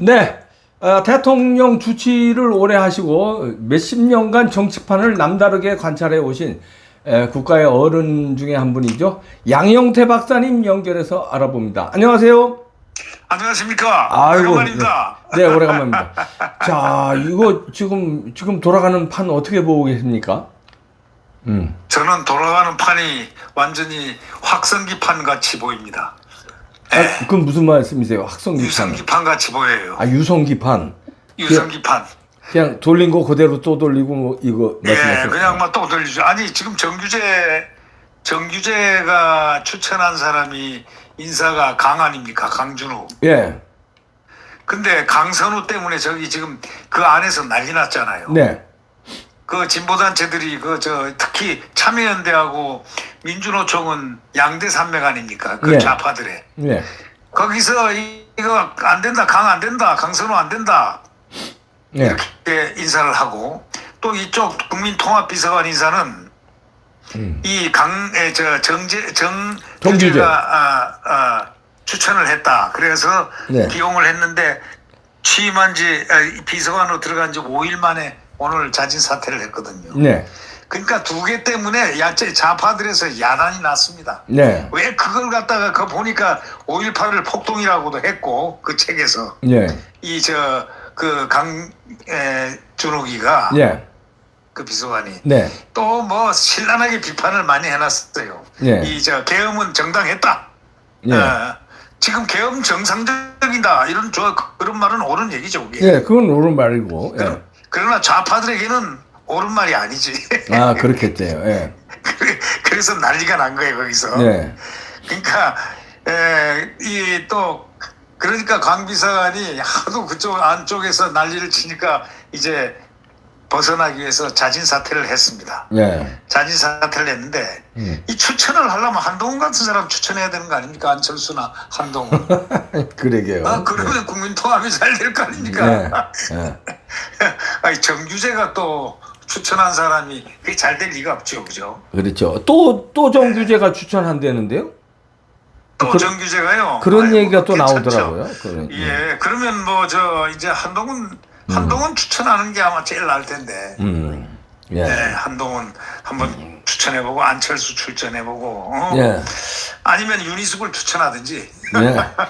네. 어, 대통령 주치를 오래 하시고 몇십 년간 정치판을 남다르게 관찰해 오신 에, 국가의 어른 중에 한 분이죠. 양영태 박사님 연결해서 알아봅니다. 안녕하세요. 안녕하십니까. 아이고, 오랜만입니다. 네, 네, 오래간만입니다. 자, 이거 지금 지금 돌아가는 판 어떻게 보고 계십니까? 음. 저는 돌아가는 판이 완전히 확성기판 같이 보입니다. 아, 그건 무슨 말씀이세요? 학성기판. 유성기판 같이 보여요. 아, 유성기판. 유성기판. 그냥 돌린 거 그대로 또 돌리고 뭐 이거 예. 그냥 막 또 돌리죠. 아니 지금 정규재 정규재가 추천한 사람이 인사가 강 아닙니까? 강준호. 예. 근데 강선우 때문에 저기 지금 그 안에서 난리 났잖아요. 네. 그 진보단체들이 그 저 특히 참여연대하고 민주노총은 양대 산맥 아닙니까? 그 네. 좌파들의. 네. 거기서 이- 이거 안 된다, 강 안 된다, 강선우 안 된다 네. 이렇게 인사를 하고 또 이쪽 국민통합비서관 인사는 음. 이 강, 저 정재 정 정규재. 규재가 아, 아, 추천을 했다. 그래서 네. 기용을 했는데 취임한 지 아, 비서관으로 들어간 지 5일 만에 오늘 자진 사퇴를 했거든요. 네. 그러니까 두 개 때문에 야채 좌파들에서 야단이 났습니다. 네. 왜 그걸 갖다가 그 보니까 5.18을 폭동이라고도 했고 그 책에서 네. 이저 그 강준호기가 네. 그 비서관이 네. 또 뭐 신랄하게 비판을 많이 해놨어요. 네. 이저 계엄은 정당했다. 네. 어, 지금 계엄 정상적이다 이런 저 그런 말은 옳은 얘기죠. 그게. 네, 그건 옳은 말이고. 예. 그러- 그러나 좌파들에게는 옳은 말이 아니지. 아, 그렇겠대요. 예. 그래서 난리가 난 거예요 거기서. 네. 그러니까 이 또 그러니까 강 비서관이 하도 그쪽 안쪽에서 난리를 치니까 이제 벗어나기 위해서 자진 사퇴를 했습니다. 네. 자진 사퇴를 했는데 음. 이 추천을 하려면 한동훈 같은 사람 추천해야 되는 거 아닙니까? 안철수나 한동훈. 그러게요. 아, 그러면 국민 통합이 잘 될거 네. 아닙니까? 네. 아니 정규재가 또 추천한 사람이 그게 잘 될 리가 없죠, 그죠? 그렇죠. 또, 또 정규제가 추천한다는데요? 또 그- 정규재가요. 그런 아이고, 얘기가 또 괜찮죠. 나오더라고요. 그런, 예, 그러면 뭐 저 이제 한동훈 한동훈 추천하는 게 아마 제일 나을 텐데. 음. 예. 네, 한동훈 한번 추천해보고 안철수 추천해보고 어? 예. 아니면 윤희숙을 추천하든지.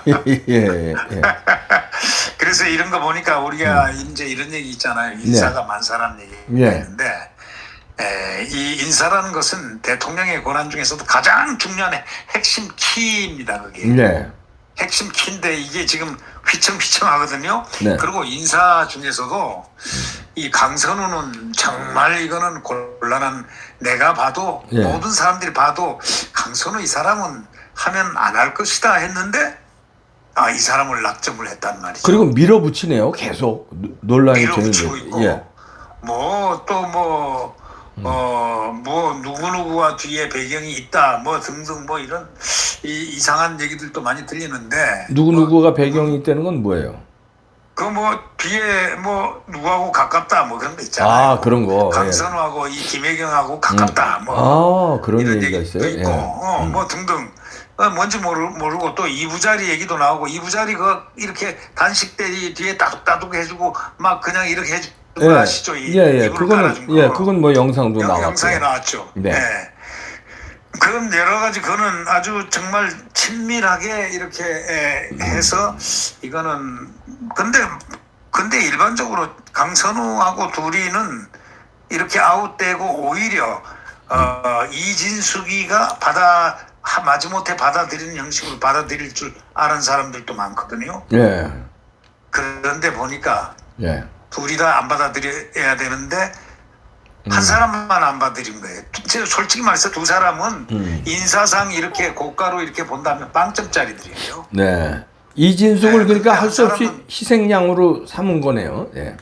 예. 예. 예. 그래서 이런 거 보니까 우리가 이제 이런 얘기 있잖아요. 인사가 만사라는 얘기가 음. 네. 있는데 에, 이 인사라는 것은 대통령의 권한 중에서도 가장 중요한 핵심 키입니다. 그게. 네. 핵심 키인데 이게 지금 휘청휘청하거든요. 네. 그리고 인사 중에서도 이 강선우는 정말 이거는 곤란한 내가 봐도 예. 모든 사람들이 봐도 강선우 이 사람은 하면 안 할 것이다 했는데 아 이 사람을 낙점을 했단 말이죠. 그리고 밀어붙이네요. 계속 노- 논란이 밀어붙이고 되는데. 있고 예. 뭐또뭐 어, 뭐, 누구누구와 뒤에 배경이 있다, 뭐 등등 뭐 이런 이, 이상한 얘기들도 많이 들리는데. 누구 누구가 배경이 있다는 건 뭐예요? 그 뭐 뒤에 뭐 누구하고 가깝다 뭐 그런 거 있잖아요. 아, 그런 거. 예. 강선우하고 이 김혜경하고 가깝다 뭐 아, 그런 이런 얘기가 있어요. 있고 예. 어, 뭐 등등 어, 뭔지 모르, 모르고 또 이부자리 얘기도 나오고 이부자리 그 이렇게 단식 때이 뒤에 따둑따둑 해주고 막 그냥 이렇게 해주는 거 예. 아시죠? 이 예, 예. 그거는 거. 예, 그건 뭐 영상도 영, 나왔고. 영상에 나왔죠. 네. 예. 그런 여러 가지 그는 아주 정말 친밀하게 이렇게 에, 해서 이거는 근데 근데 일반적으로 강선우하고 둘이는 이렇게 아웃되고 오히려 어, 이진숙이가 받아 하- 마지못해 받아들이는 형식으로 받아들일 줄 아는 사람들도 많거든요. 예. 그런데 보니까 예. 둘이 다 안 받아들여야 되는데 음. 한 사람만 안 받아들인 거예요. 솔직히 말해서 두 사람은 음. 인사상 이렇게 고가로 이렇게 본다면 빵점짜리들이에요. 네. 이진숙을 네, 그러니까 할 수 없이 희생양으로 삼은 거네요. 예.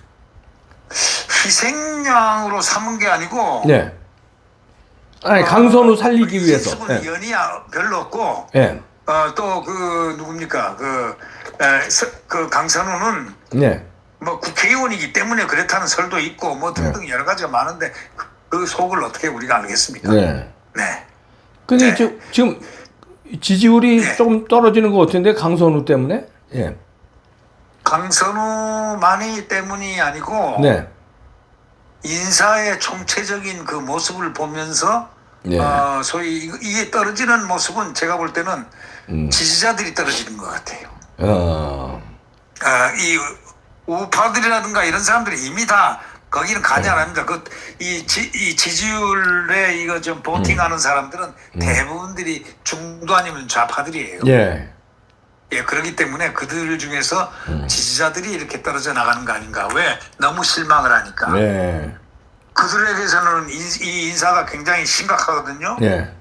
희생양으로 삼은 게 아니고 네. 아니, 강선우 살리기 위해서. 이진숙은 예. 연이 아- 별로 없고 예. 어, 또 그 누굽니까 그, 에, 서- 그 강선우는 네. 뭐 국회의원이기 때문에 그렇다는 설도 있고 뭐 등등 여러 가지가 많은데 그- 그 속을 어떻게 우리가 알겠습니까? 네. 네. 근데 네. 저, 지금 지지율이 네. 조금 떨어지는 것 같은데 강선우 때문에? 예. 강선우만이 때문이 아니고 네. 인사의 총체적인 그 모습을 보면서 예. 어, 소위 이- 이게 떨어지는 모습은 제가 볼 때는 음. 지지자들이 떨어지는 것 같아요. 어. 아, 이 우파들이라든가 이런 사람들이 이미 다 거기는 가지 않습니다. 그이 이 지지율에 이거 좀 보팅하는 사람들은 대부분들이 중도 아니면 좌파들이에요. 예. 예, 그렇기 때문에 그들 중에서 지지자들이 이렇게 떨어져 나가는 거 아닌가. 왜? 너무 실망을 하니까. 네. 그들에게서는 이, 이 인사가 굉장히 심각하거든요. 예.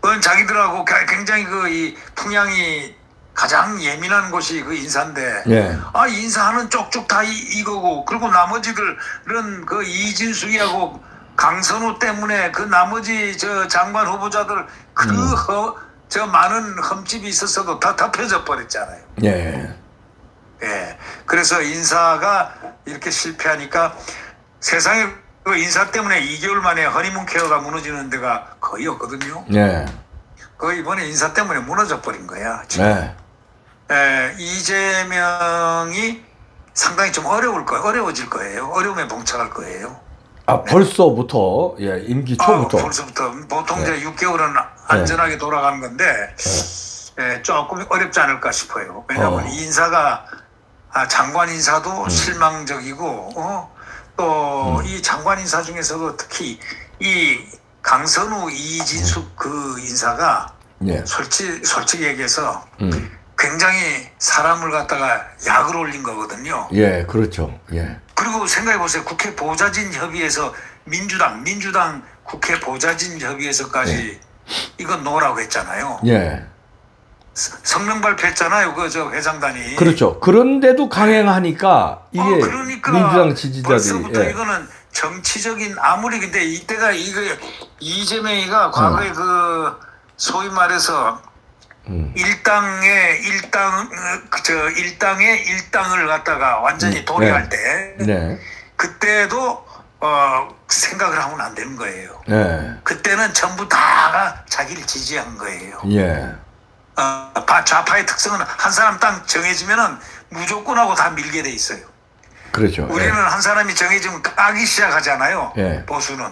그건 자기들하고 가- 굉장히 그 이 풍향이 가장 예민한 곳이 그 인사인데. 예. 아, 인사하는 쪽쪽 다 이, 이거고. 그리고 나머지들은 그 이진숙이하고 강선우 때문에 그 나머지 저 장관 후보자들 그 음. 많은 흠집이 있었어도 다 덮여져 버렸잖아요. 예. 예. 그래서 인사가 이렇게 실패하니까 세상에 그 인사 때문에 2개월 만에 허니문 케어가 무너지는 데가 거의 없거든요. 예. 그 이번에 인사 때문에 무너져 버린 거야. 지금. 네. 예, 이재명이 상당히 좀 어려울 거예요. 어려워질 거예요. 어려움에 봉착할 거예요. 아, 벌써부터 예, 임기 초부터. 아, 벌써부터 보통 이제 6개월은 안전하게 돌아가는 건데 예, 조금 어렵지 않을까 싶어요. 왜냐하면 어. 이 인사가 아, 장관 인사도 실망적이고 어? 또이 장관 인사 중에서도 특히 이 강선우 이진숙 그 인사가 예. 솔직히 솔직히 얘기해서 음. 굉장히 사람을 갖다가 약을 올린 거거든요. 예, 그렇죠. 예. 그리고 생각해 보세요. 국회 보좌진 협의회에서 민주당 민주당 국회 보좌진 협의회에서까지 이건 노라고 했잖아요. 예. 서- 성명 발표했잖아요. 그 저 회장단이. 그렇죠. 그런데도 강행하니까 이게 어, 그러니까 민주당 지지자들이 벌써부터 예. 이거는 정치적인 아무리 근데 이때가 이거 이재명이가 과거에 그 소위 말해서 음. 일당의 일당 어, 그저 일당의 일당을 갖다가 완전히 음, 도래할 때 네. 그때도 어 생각을 하면 안 되는 거예요. 예. 그때는 전부 다가 자기를 지지한 거예요. 예. 어, 바- 좌파의 특성은 한 사람 딱 정해지면은 무조건 하고 다 밀게 돼 있어요. 그렇죠. 우리는 한 사람이 정해지면 까기 시작하잖아요. 예. 보수는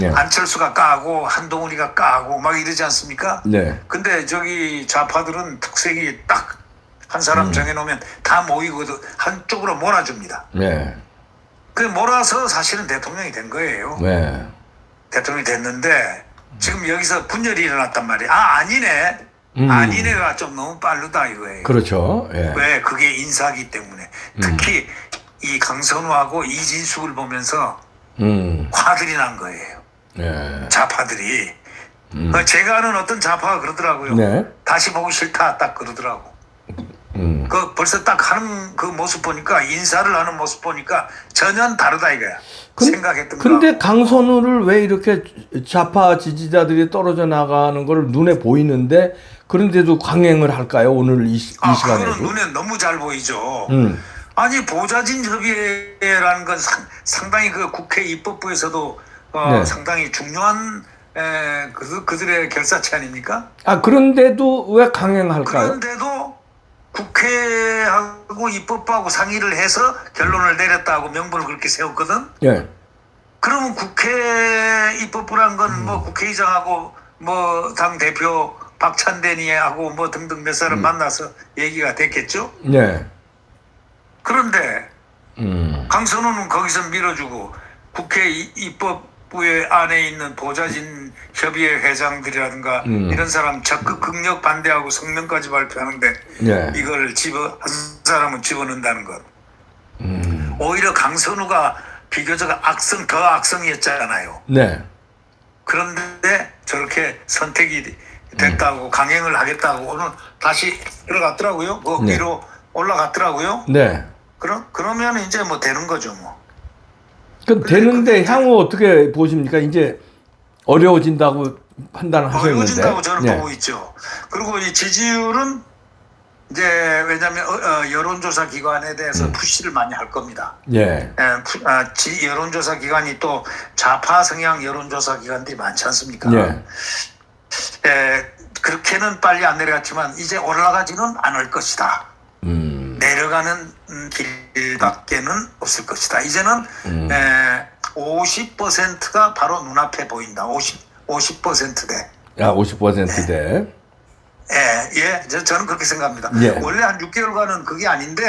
예. 안철수가 까고 한동훈이가 까고 막 이러지 않습니까? 네. 근데 저기 좌파들은 특색이 딱 한 사람 음. 정해놓으면 다 모이거든 한쪽으로 몰아줍니다. 네. 그 몰아서 사실은 대통령이 된 거예요. 네. 대통령이 됐는데 지금 여기서 분열이 일어났단 말이에요. 아 아니네. 음. 아니네가 좀 너무 빠르다 이거예요. 그렇죠. 예. 왜 그게 인사기 때문에 특히 이 강선우하고 이진숙을 보면서 음. 화들이 난 거예요. 예. 좌파들이. 음. 어, 제가 아는 어떤 좌파가 그러더라고요. 네. 다시 보기 싫다 딱 그러더라고. 음. 그 벌써 딱 하는 그 모습 보니까 인사를 하는 모습 보니까 전혀 다르다 이거야. 근- 생각했던 거. 근데 강선우를 왜 이렇게 좌파 지지자들이 떨어져 나가는 걸 눈에 보이는데 그런데도 강행을 할까요? 오늘 이, 시- 이 아, 시간에도. 그거는 눈에 너무 잘 보이죠. 음. 아니 보좌진 협의회라는 건 상, 상당히 그 국회 입법부에서도 어, 네. 상당히 중요한 에, 그, 그들의 결사체 아닙니까? 아 그런데도 왜 강행할까요? 그런데도 국회하고 입법부하고 상의를 해서 결론을 내렸다고 명분을 그렇게 세웠거든. 예. 그러면 국회 입법부란 건 음. 뭐 국회의장하고 뭐 당 대표 박찬대니하고 뭐 등등 몇 사람 음. 만나서 얘기가 됐겠죠. 예. 그런데 음. 강선우는 거기서 밀어주고 국회 이- 입법 부의 안에 있는 보좌진 협의회 회장들이라든가 음. 이런 사람 적극 극력 반대하고 성명까지 발표하는데 예. 이걸 집어 한 사람은 집어넣는다는 것. 음. 오히려 강선우가 비교적 악성 더 악성이었잖아요. 네. 그런데 저렇게 선택이 됐다고 강행을 하겠다고 오늘 다시 들어갔더라고요. 그 네. 위로 올라갔더라고요. 네. 그럼 그러면 이제 뭐 되는 거죠 뭐. 그 되는데 향후 어떻게 보십니까? 이제 어려워진다고 판단하셨는데. 어려워진다고 저는 예. 보고 있죠. 그리고 이 지지율은 이제 왜냐하면 어, 어, 여론조사 기관에 대해서 음. 푸시를 많이 할 겁니다. 예. 에, 푸- 아, 지, 여론조사 기관이 또 좌파 성향 여론조사 기관들이 많지 않습니까? 예. 에, 그렇게는 빨리 안 내려갔지만 이제 올라가지는 않을 것이다. 음. 내려가는 음, 길 밖에는 없을 것이다. 이제는 음. 50%가 바로 눈앞에 보인다. 50 50%대. 아, 50%대. 예, 예, 저, 저는 그렇게 생각합니다. 예. 원래 한 6개월간은 그게 아닌데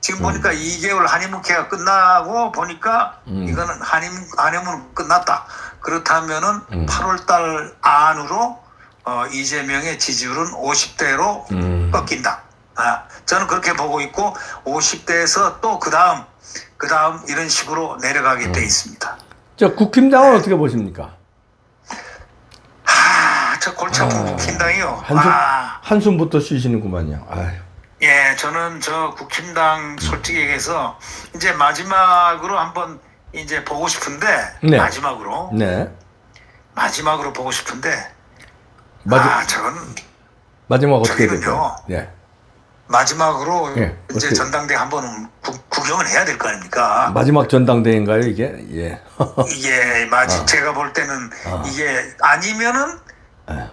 지금 보니까 2개월 한의무회가 끝나고 보니까 음. 이거는 한의 한의문 끝났다. 그렇다면은 음. 8월 달 안으로 어, 이재명의 지지율은 50대로 음. 꺾인다. 아, 저는 그렇게 보고 있고 50대에서 또 그 다음 그 다음 이런 식으로 내려가게 음. 돼 있습니다. 저 국힘당은 어떻게 보십니까? 하, 저 골치 아픈 아, 국힘당이요. 한숨, 아. 한숨부터 쉬시는구만요. 아유. 예, 저는 저 국힘당 솔직히 얘기해서 이제 마지막으로 한번 이제 보고 싶은데 네. 마지막으로 네. 마지막으로 보고 싶은데 마지, 아 저건 마지막 어떻게. 될까요? 네. 마지막으로 예, 이제 어떻게- 전당대 한번 구경을 해야 될 거 아닙니까? 마지막 전당대회인가요, 이게? 예. 이게 마지 아. 제가 볼 때는 아. 이게 아니면은 아.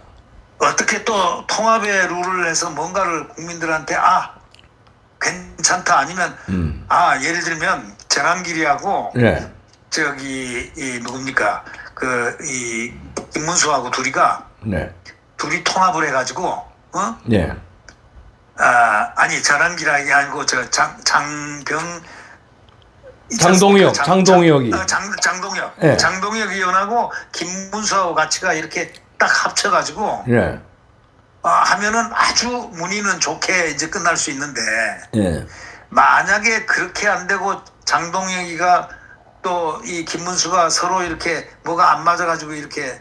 어떻게 또 통합의 룰을 해서 뭔가를 국민들한테 아 괜찮다 아니면 음. 아 예를 들면 전환길이하고 네. 저기 이 누굽니까 그 이 김문수하고 둘이가 네. 둘이 통합을 해가지고 어? 네. 아 아니 전환길이 아니고 저 장 장병 장동혁? 장동혁이. 장, 어, 장 장동혁 예. 장동혁 의원하고 김문수하고 같이가 이렇게 딱 합쳐가지고 예. 어, 하면은 아주 문의는 좋게 이제 끝날 수 있는데 예. 만약에 그렇게 안 되고 장동혁이가 또 이 김문수가 서로 이렇게 뭐가 안 맞아가지고 이렇게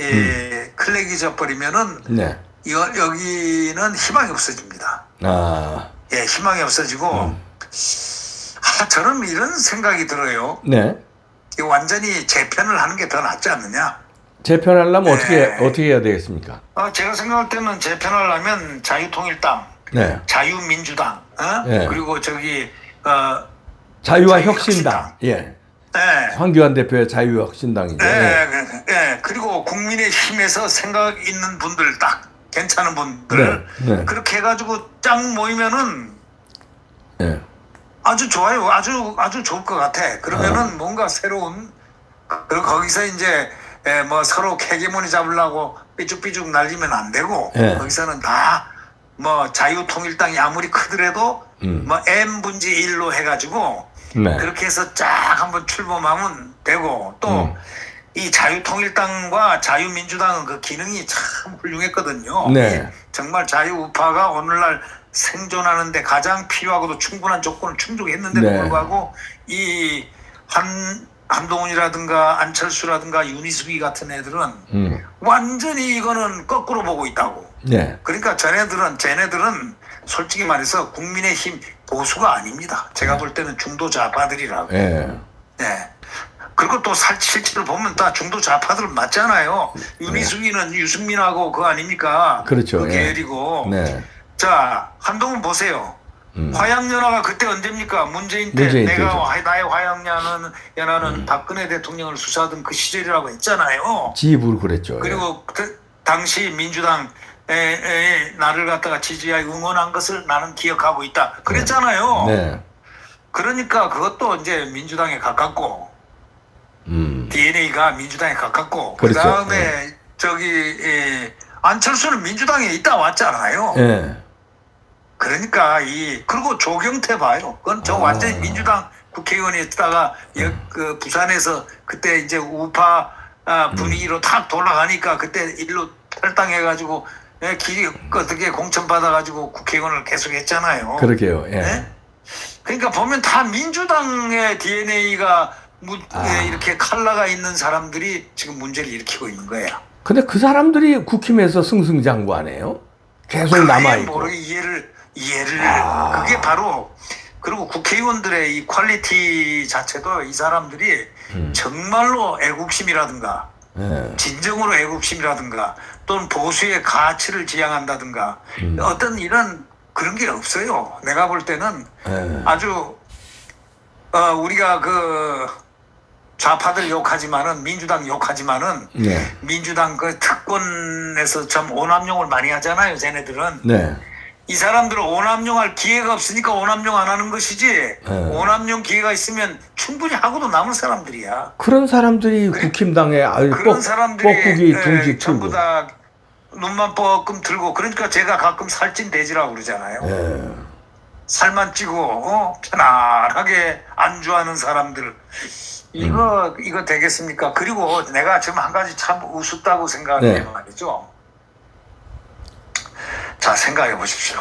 예, 클렉이 져버리면은 네. 여, 여기는 희망이 없어집니다. 아. 예, 희망이 없어지고 음. 아, 저는 이런 생각이 들어요. 네. 이 완전히 재편을 하는 게 더 낫지 않느냐? 재편하려면 어떻게, 네. 어떻게 해야 되겠습니까? 어, 제가 생각할 때는 재편하려면 자유통일당, 네. 자유민주당, 어? 예. 그리고 저기 어, 자유와. 혁신당. 예. 예. 황교안 대표의 자유혁신당이죠. 예, 예. 예, 예. 그리고 국민의 힘에서 생각 있는 분들 딱 괜찮은 분들 네, 네. 그렇게 해가지고 짱 모이면은 예. 아주 좋아요. 아주 아주 좋을 것 같아. 그러면은 어. 뭔가 새로운 그 거기서 이제 예, 뭐 서로 캐기머니 잡으려고 삐죽삐죽 날리면 안 되고 예. 거기서는 다 뭐 자유통일당이 아무리 크더라도 음. 뭐 M 분지 1로 해가지고 네. 그렇게 해서 쫙 한번 출범하면 되고 또 음. 이 자유통일당과 자유민주당은 그 기능이 참 훌륭했거든요. 네. 이 정말 자유우파가 오늘날 생존하는데 가장 필요하고도 충분한 조건을 충족했는데도 네. 불구하고 이 한 한동훈이라든가 안철수라든가 윤희숙이 같은 애들은 음. 완전히 이거는 거꾸로 보고 있다고. 네. 그러니까 쟤네들은 쟤네들은 솔직히 말해서 국민의힘 보수가 아닙니다. 제가 볼 때는 중도 좌파들이라고. 예. 네. 그리고 또 살- 실제로 보면 다 중도 좌파들 맞잖아요. 윤희숙이는 유승민하고 그거 아닙니까? 네. 그렇죠. 그 예. 계열이고. 네. 자, 한동훈 보세요. 음. 화양연화가 그때 언제입니까? 문재인 때 문재인 내가. 음. 화- 나의 화양연화는 연화는 박근혜 대통령을 수사하던 그 시절이라고 했잖아요. 지입으로 그랬죠. 예. 그리고 그 당시 민주당 에, 에, 나를 갖다가 지지하여 응원한 것을 나는 기억하고 있다. 그랬잖아요. 네. 그러니까 그것도 이제 민주당에 가깝고 음. DNA가 민주당에 가깝고 그렇죠. 그다음에 저기 에, 안철수는 민주당에 있다 왔잖아요. 예. 그러니까 이 그리고 조경태 봐요. 그건 저 아. 완전히 민주당 국회의원이 있다가 여- 그 부산에서 그때 이제 우파 아, 분위기로 탁 돌아가니까 그때 일로 탈당해가지고 예, 기 어떻게 공천 받아가지고 국회의원을 계속했잖아요. 그러게요. 예. 네? 그러니까 보면 다 민주당의 DNA가 아. 이렇게 칼라가 있는 사람들이 지금 문제를 일으키고 있는 거예요. 근데 그 사람들이 국힘에서 승승장구하네요. 계속 남아 있고. 모르게 이해를 이해를 아. 그게 바로 그리고 국회의원들의 이 퀄리티 자체도 이 사람들이 음. 정말로 애국심이라든가 예. 진정으로 애국심이라든가 또는 보수의 가치를 지향한다든가 음. 어떤 이런 그런 게 없어요. 내가 볼 때는 예. 아주 어, 우리가 그 좌파들 욕하지만은 민주당 욕하지만은 네. 민주당 그 특권에서 참 오남용을 많이 하잖아요. 쟤네들은 네. 이 사람들은 오남용할 기회가 없으니까 오남용 안 하는 것이지 네. 오남용 기회가 있으면 충분히 하고도 남은 사람들이야. 그런 사람들이 국힘당에 아유 그런 뻑, 사람들이 뻑국이 예, 둥지 전부 틀고 다 눈만 뻐끔 들고 그러니까 제가 가끔 살찐 돼지라고 그러잖아요. 예. 살만 찌고 어? 편안하게 안주하는 사람들 이거 음. 이거 되겠습니까? 그리고 내가 지금 한 가지 참 우습다고 생각하는 네. 게 말이죠. 자 생각해 보십시오.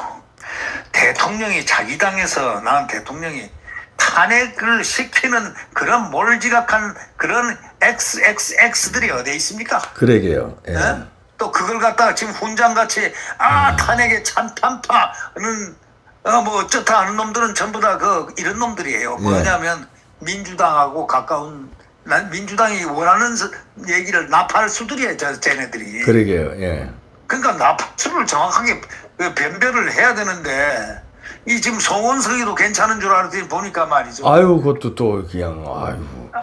대통령이 자기 당에서 나온 대통령이 탄핵을 시키는 그런 몰지각한 그런 XXX들이 어디 있습니까? 그러게요. 예. 예? 또 그걸 갖다가 지금 훈장같이 아 탄핵에 찬탄파는 어 뭐 어쩌다 하는 놈들은 전부 다 그 이런 놈들이에요. 예. 뭐냐면 민주당하고 가까운 난 민주당이 원하는 스- 얘기를 나팔 수들이에요. 저 쟤네들이. 그러게요. 예. 그러니까 나팔수를 정확하게 그 변별을 해야 되는데 이 지금 송원석이도 괜찮은 줄 알았더니 보니까 말이죠. 아유 그것도 또 그냥 아유.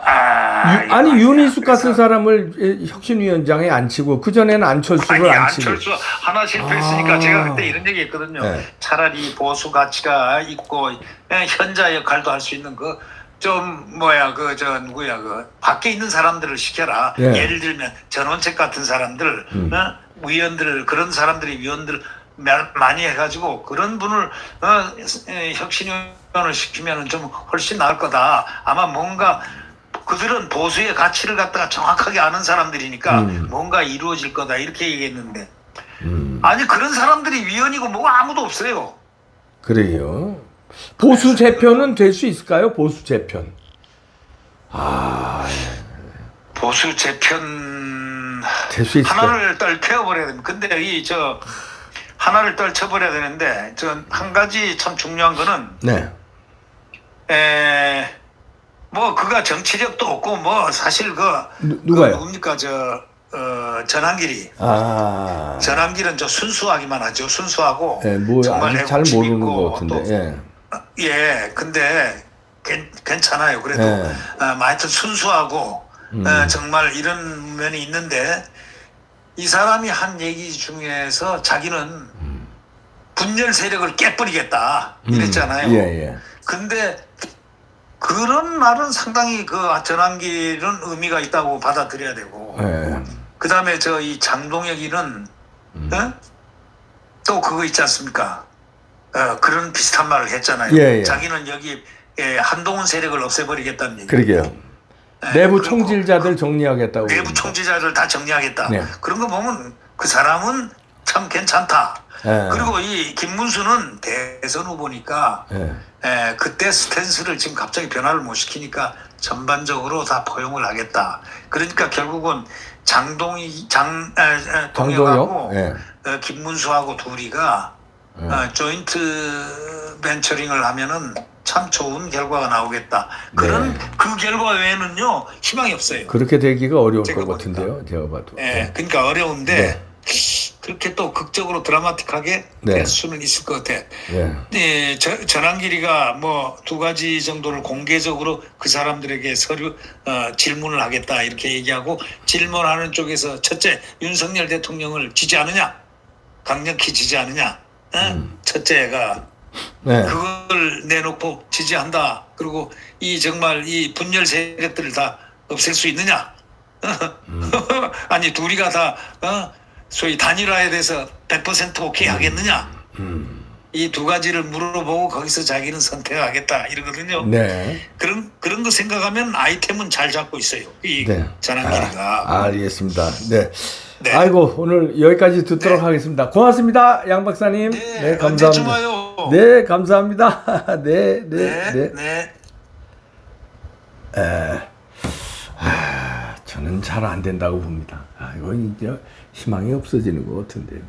아, 유- 아니 윤희숙 같은 사람을 예, 혁신위원장에 앉히고 그 전에는 안철수를 아니 앉히고. 안철수 하나 실패했으니까 아. 제가 그때 이런 얘기 했거든요. 네. 차라리 보수 가치가 있고 예, 현자 역할도 할 수 있는 그 좀 뭐야 그 저 누구야 그 밖에 있는 사람들을 시켜라. 네. 예를 들면 전원책 같은 사람들, 음. 어? 위원들 그런 사람들이 위원들 마- 많이 해가지고 그런 분을 어, 예, 혁신위원을 시키면은 좀 훨씬 나을 거다. 아마 뭔가 그들은 보수의 가치를 갖다가 정확하게 아는 사람들이니까 음. 뭔가 이루어질 거다 이렇게 얘기했는데 음, 아니 그런 사람들이 위원이고 뭐 아무도 없어요. 그래요. 보수 재편은 될 수 있을까요? 보수 재편. 아, 보수 재편 될 수 있을까요? 하나를 떨쳐버려야 됩니다. 근데 이 저 하나를 떨쳐버려야 되는데 저 한 가지 참 중요한 거는 네. 에. 뭐 그가 정치력도 없고 뭐 사실 그 누, 누가요? 그 누굽니까 저 어, 전환길이 아, 전환길은 저 순수하기만 하죠 순수하고 예, 뭐 정말 아직 잘 애국심 모르는 있고 것 같은데. 또 예. 예, 근데 괜, 괜찮아요. 그래도 예. 어, 뭐 하여튼 순수하고 음. 어, 정말 이런 면이 있는데 이 사람이 한 얘기 중에서 자기는 분열 세력을 깨버리겠다 이랬잖아요. 음, 예, 예. 근데 그런 말은 상당히 그 전환기는 의미가 있다고 받아들여야 되고 예. 그 다음에 저 이 장동혁이는 음. 어? 또 그거 있지 않습니까? 어, 그런 비슷한 말을 했잖아요. 예, 예. 자기는 여기 예, 한동훈 세력을 없애버리겠다는 얘기. 그러게요. 예, 내부 총질자들 정리하겠다고. 내부 그럽니다. 총재자를 다 정리하겠다. 네. 그런 거 보면 그 사람은 참 괜찮다. 예. 그리고 이 김문수는 대선 후보니까 예. 에, 그때 스탠스를 지금 갑자기 변화를 못 시키니까 전반적으로 다 포용을 하겠다. 그러니까 결국은 장동희 장 에, 에, 동혁하고. 예. 어, 김문수하고 둘이가 예. 어, 조인트 벤처링을 하면은 참 좋은 결과가 나오겠다. 그런 네. 그 결과 외에는요 희망이 없어요. 그렇게 되기가 어려울 것 보니까. 같은데요. 제가 봐도. 예, 그러니까 어려운데 그렇게 또 극적으로 드라마틱하게 네. 될 수는 있을 것 같아. 예. 네, 저, 전환길이가 뭐 두 가지 정도를 공개적으로 그 사람들에게 서류 어, 질문을 하겠다 이렇게 얘기하고 질문하는 쪽에서 첫째 윤석열 대통령을 지지하느냐 강력히 지지하느냐 어? 음. 첫째가 네. 그걸 내놓고 지지한다 그리고 이 정말 이 분열 세력들을 다 없앨 수 있느냐 음. 아니 둘이가 다 어? 소위 단일화에 대해서 100% 오케이 하겠느냐 음. 이두 가지를 물어보고 거기서 자기는 선택하겠다 이러거든요. 네. 그런 그런 거 생각하면 아이템은 잘 잡고 있어요. 이 네. 전환길이가. 아, 알겠습니다. 네. 네. 아이고 오늘 여기까지 듣도록 네. 하겠습니다. 고맙습니다, 양 박사님. 네, 네, 감사합니다. 네, 감사합니다. 네, 네, 네, 네. 네. 에, 아, 저는 잘 안 된다고 봅니다. 아, 이거 이제 희망이 없어지는 것 같은데요.